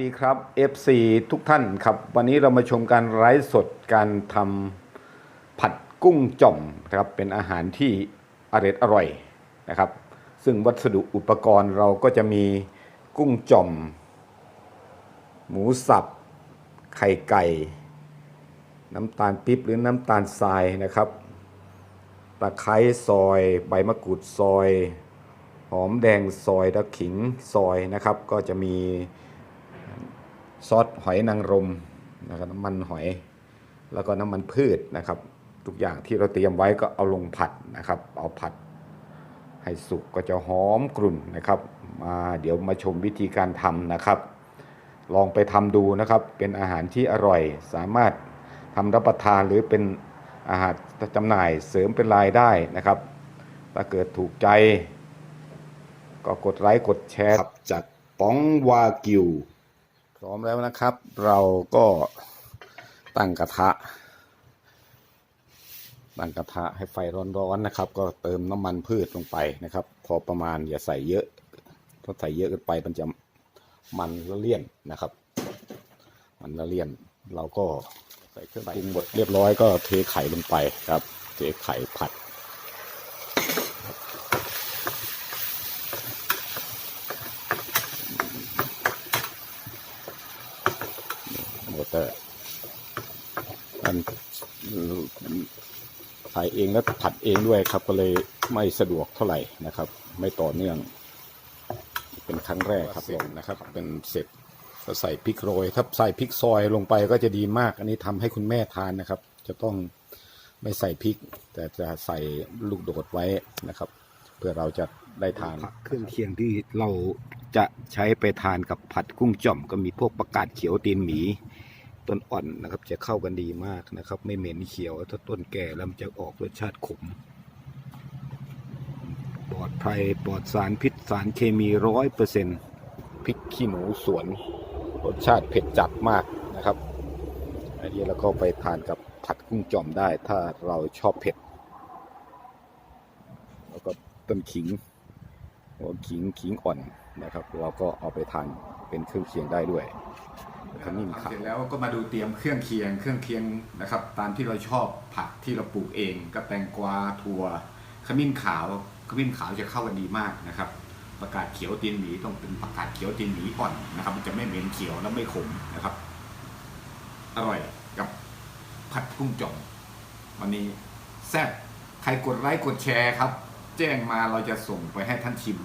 วัสดีครับ FC ทุกท่านครับ วันนี้เรามาชมการไลฟ์สดการทำผัดกุ้งจ่อมนะครับเป็นอาหารที่อร่อยอร่อยนะครับ ซึ่งวัสดุอุปกรณ์เราก็จะมีกุ้งจ่อม หมูสับ ไข่ไก่ น้ำตาลปิ๊บหรือน้ำตาลทรายนะครับตะไคร้ซอยใบมะกรูดซอย หอมแดงซอยตะขิงซอยนะครับ ก็จะมี ซอสหอยนางรมนะครับน้ำมันหอย แล้วก็น้ำมันพืชนะครับ ทุกอย่างที่เราเตรียมไว้ก็เอาลงผัดนะครับ เอาผัดให้สุกก็จะหอมกรุ่นนะครับ มาเดี๋ยวมาชมวิธีการทำนะครับ ลองไปทำดูนะครับ เป็นอาหารที่อร่อย สามารถทำรับประทานหรือเป็นอาหารจำหน่ายเสริมเป็นรายได้นะครับ ถ้าเกิดถูกใจ ก็กดไลค์กดแชร์ครับจากป้องวากิว พร้อมแล้วนะครับ เราก็ตั้งกระทะ ตั้งกระทะให้ไฟร้อนๆนะครับ ก็เติมน้ำมันพืชลงไปนะครับ พอประมาณอย่าใส่เยอะเพราใส่เยอะเกินไปมันจะมันละเลี่ยนนะครับ มันละเลี่ยนเราก็ใส่เครื่องปรุงหมดเรียบร้อยก็เทไข่ลงไปครับ เทไข่ผัด มอเตอร์มันถ่ายเองแล้วผัดเองด้วยครับ ก็เลยไม่สะดวกเท่าไหร่นะครับ ไม่ต่อเนื่อง เป็นครั้งแรกครับผมนะครับ เป็นเสร็จก็ใส่พริกโรย ถ้าใส่พริกซอยลงไปก็จะดีมาก อันนี้ทำให้คุณแม่ทานนะครับ จะต้องไม่ใส่พริก แต่จะใส่ลูกโดดไว้นะครับ เพื่อเราจะได้ทานเครื่องเคียงที่เราจะใช้ไปทานกับผัดกุ้งจ่อม ก็มีพวกประกาศเขียวตีนหมี ต้นอ่อนนะครับ จะเข้ากันดีมากนะครับ ไม่เหม็นเขียวถ้าต้นแก่แล้วมันจะออกรสชาติขม ปลอดภัยปลอดสารพิษสารเคมีร้อยเปอร์เซ็นต์พริกขี้หนูสวน รสชาติเผ็ดจัดมากนะครับอันนี้เราก็ไปทานกับผัดกุ้งจอมได้ถ้าเราชอบเผ็ด แล้วก็ต้นขิงขิงขิงอ่อนนะครับ เราก็เอาไปทานเป็นเครื่องเคียงได้ด้วย ขมิ้นขาวเสร็จแล้วก็มาดูเตรียมเครื่องเคียง เครื่องเคียงนะครับ ตามที่เราชอบผักที่เราปลูกเองกับแตงกวาถั่วขมิ้นขาวขมิ้นขาวจะเข้ากันดีมากนะครับประกาศเขียวตีนหมีต้องเป็นประกาศเขียวตีนหมีอ่อนนะครับ มันจะไม่เหม็นเขียวและไม่ขมนะครับ อร่อยกับผัดกุ้งจ่อมวันนี้แซ่บใครกดไลค์กดแชร์ครับ แจ้งมาเราจะส่งไปให้ท่านชิม